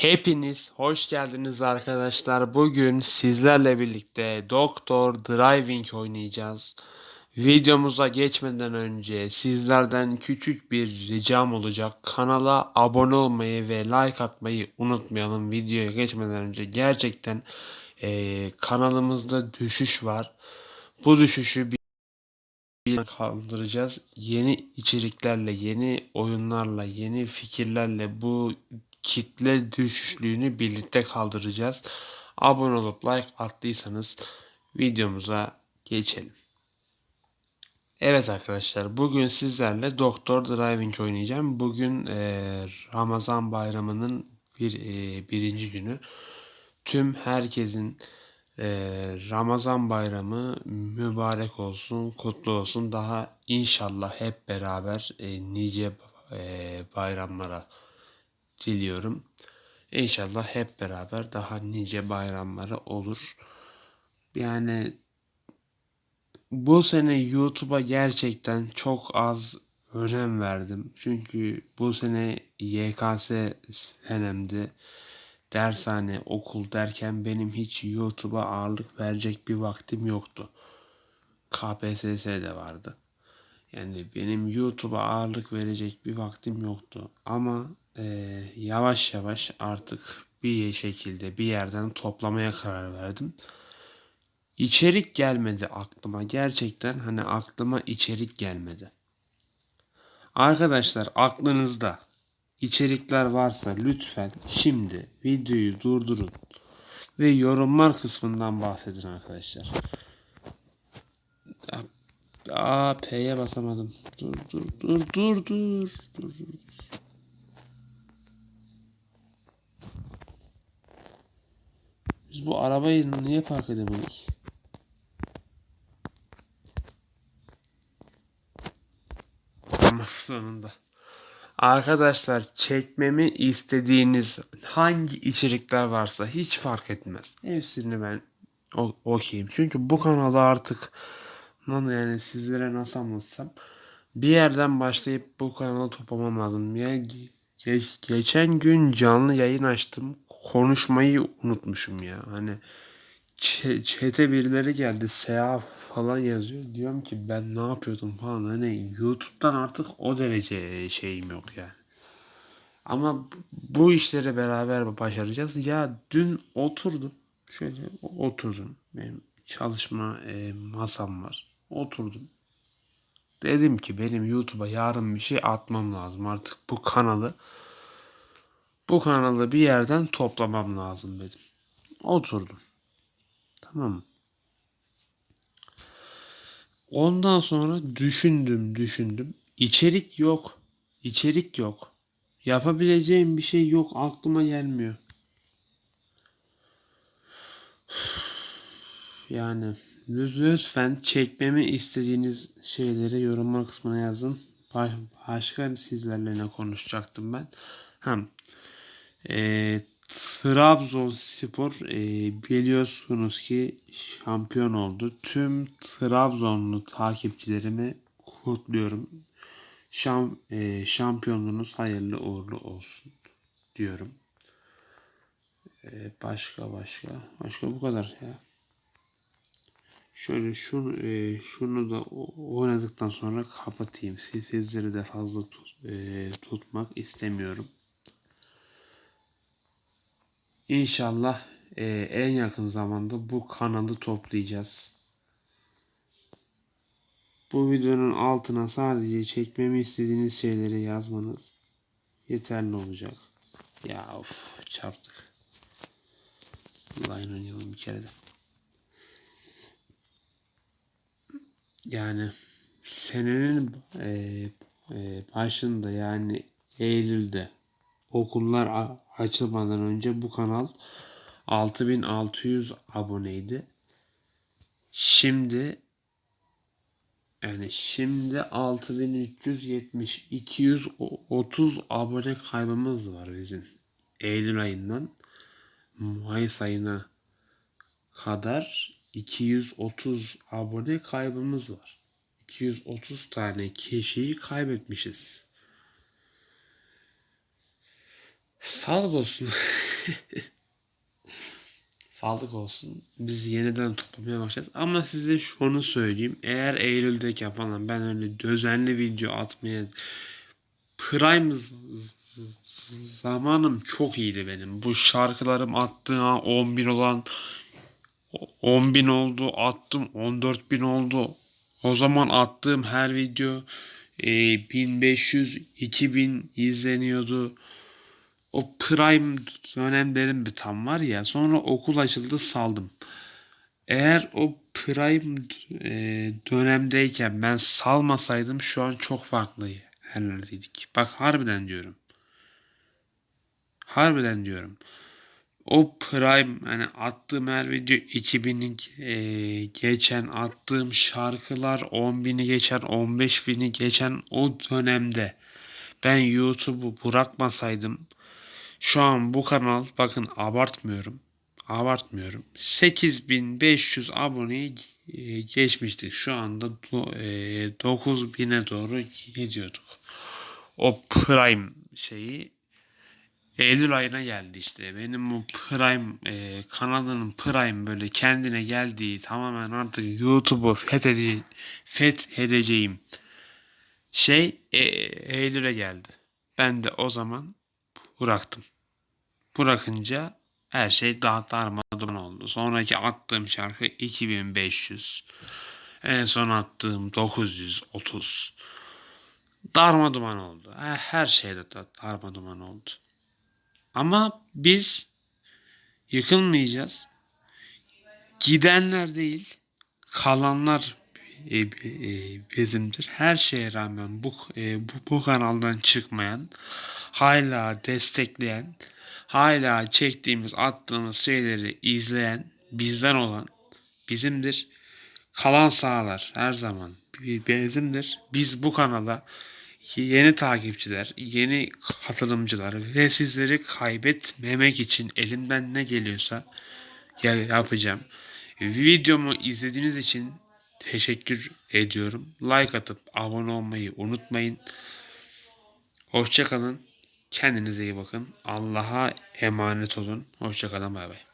Hepiniz hoş geldiniz arkadaşlar. Bugün sizlerle birlikte Doktor Driving oynayacağız. Videomuza geçmeden önce sizlerden küçük bir ricam olacak. Kanala abone olmayı ve like atmayı unutmayalım. Videoya geçmeden önce gerçekten eee, kanalımızda düşüş var. Bu düşüşü bir kaldıracağız. Yeni içeriklerle, yeni oyunlarla, yeni fikirlerle bu kitle düşüşlüğünü birlikte kaldıracağız. Abone olup like attıysanız videomuza geçelim. Evet arkadaşlar bugün sizlerle Doktor Driving oynayacağım. Bugün eee, Ramazan bayramının bir eee, birinci günü. Tüm herkesin eee, Ramazan bayramı mübarek olsun, kutlu olsun. Daha inşallah hep beraber eee, nice eee, bayramlara diliyorum. İnşallah hep beraber daha nice bayramları olur. Yani bu sene YouTube'a gerçekten çok az önem verdim. Çünkü bu sene YKS senemdi. Dershane, okul derken benim hiç YouTube'a ağırlık verecek bir vaktim yoktu. KPSS de vardı. Yani benim YouTube'a ağırlık verecek bir vaktim yoktu. Ama eee, yavaş yavaş artık bir şekilde bir yerden toplamaya karar verdim. İçerik gelmedi aklıma. Gerçekten hani aklıma içerik gelmedi. Arkadaşlar aklınızda içerikler varsa lütfen şimdi videoyu durdurun ve yorumlar kısmından bahsedin arkadaşlar. Aa P'ye basamadım. Dur dur dur dur dur dur dur. Biz bu arabayı niye park edemedik? Sonunda. Arkadaşlar çekmemi istediğiniz hangi içerikler varsa hiç fark etmez. Hepsini ben okuyayım. Çünkü bu kanalda artık lan yani sizlere nasıl anlatsam bir yerden başlayıp bu kanalı toplamam lazım. Yani ge- geçen gün canlı yayın açtım. Konuşmayı unutmuşum ya. Hani Ç- Chat'e birileri geldi. Seha falan yazıyor. Diyorum ki ben ne yapıyordum falan. Hani YouTube'dan artık o derece şeyim yok yani. Ama bu işleri beraber başaracağız. Ya dün oturdum. Şöyle oturdum. Benim çalışma e, masam var. Oturdum. Dedim ki benim YouTube'a yarın bir şey atmam lazım. Artık bu kanalı bu kanalı bir yerden toplamam lazım dedim. Oturdum. Tamam mı? Ondan sonra düşündüm, düşündüm. İçerik yok. İçerik yok. Yapabileceğim bir şey yok. Aklıma gelmiyor. Yani lütfen çekmemi istediğiniz şeyleri yorumlar kısmına yazın. Baş- Başka sizlerle ne konuşacaktım ben? Hem e, Trabzonspor e, biliyorsunuz ki şampiyon oldu. Tüm Trabzonlu takipçilerimi kutluyorum. Şam, e, şampiyonluğunuz hayırlı uğurlu olsun diyorum. E, başka başka başka bu kadar ya. Şöyle şunu e, şunu da oynadıktan sonra kapatayım. Siz sizleri de fazla tut- e, tutmak istemiyorum. İnşallah e, en yakın zamanda bu kanalı toplayacağız. Bu videonun altına sadece çekmemi istediğiniz şeyleri yazmanız yeterli olacak. Ya of çarptık. Line oynayalım bir kere de. Yani senenin e, e, başında yani Eylül'de okullar açılmadan önce bu kanal 6600 aboneydi. Şimdi yani şimdi 6370 230 abone kaybımız var bizim. Eylül ayından Mayıs ayına kadar 230 abone kaybımız var. 230 tane kişiyi kaybetmişiz. Sağlık olsun. Sağlık olsun. Biz yeniden toplamaya başlayacağız. Ama size şunu söyleyeyim. Eğer Eylül'deyken falan ben öyle düzenli video atmaya Prime zamanım çok iyiydi benim. Bu şarkılarım attığım 10 bin olan 10 bin oldu. Attım 14 bin oldu. O zaman attığım her video e, 1500 2000 izleniyordu. O prime dönemlerim bir tam var ya. Sonra okul açıldı saldım. Eğer o prime e, dönemdeyken ben salmasaydım şu an çok farklı yerlerdeydik. Bak harbiden diyorum. Harbiden diyorum. O prime hani attığım her video 2000'i e, geçen attığım şarkılar 10.000'i geçen 15.000'i geçen o dönemde ben YouTube'u bırakmasaydım şu an bu kanal bakın abartmıyorum. Abartmıyorum. 8500 aboneyi e, geçmiştik. Şu anda do- e, 9000'e doğru gidiyorduk. O prime şeyi Eylül ayına geldi işte. Benim bu Prime e, kanalının Prime böyle kendine geldiği tamamen artık YouTube'u fethede, fethedeceğim şey e, Eylül'e geldi. Ben de o zaman bıraktım. Bırakınca her şey daha darmadağın oldu. Sonraki attığım şarkı 2500. En son attığım 930. Darmaduman oldu. Her, şeyde da darmaduman oldu. Ama biz yıkılmayacağız. Gidenler değil, kalanlar e, e, bizimdir. Her şeye rağmen bu, e, bu, bu kanaldan çıkmayan, hala destekleyen, hala çektiğimiz, attığımız şeyleri izleyen, bizden olan bizimdir. Kalan sağlar her zaman bizimdir. Biz bu kanala yeni takipçiler, yeni katılımcılar ve sizleri kaybetmemek için elimden ne geliyorsa ya- yapacağım. Videomu izlediğiniz için teşekkür ediyorum. Like atıp abone olmayı unutmayın. Hoşçakalın. Kendinize iyi bakın. Allah'a emanet olun. Hoşçakalın. Bay bay.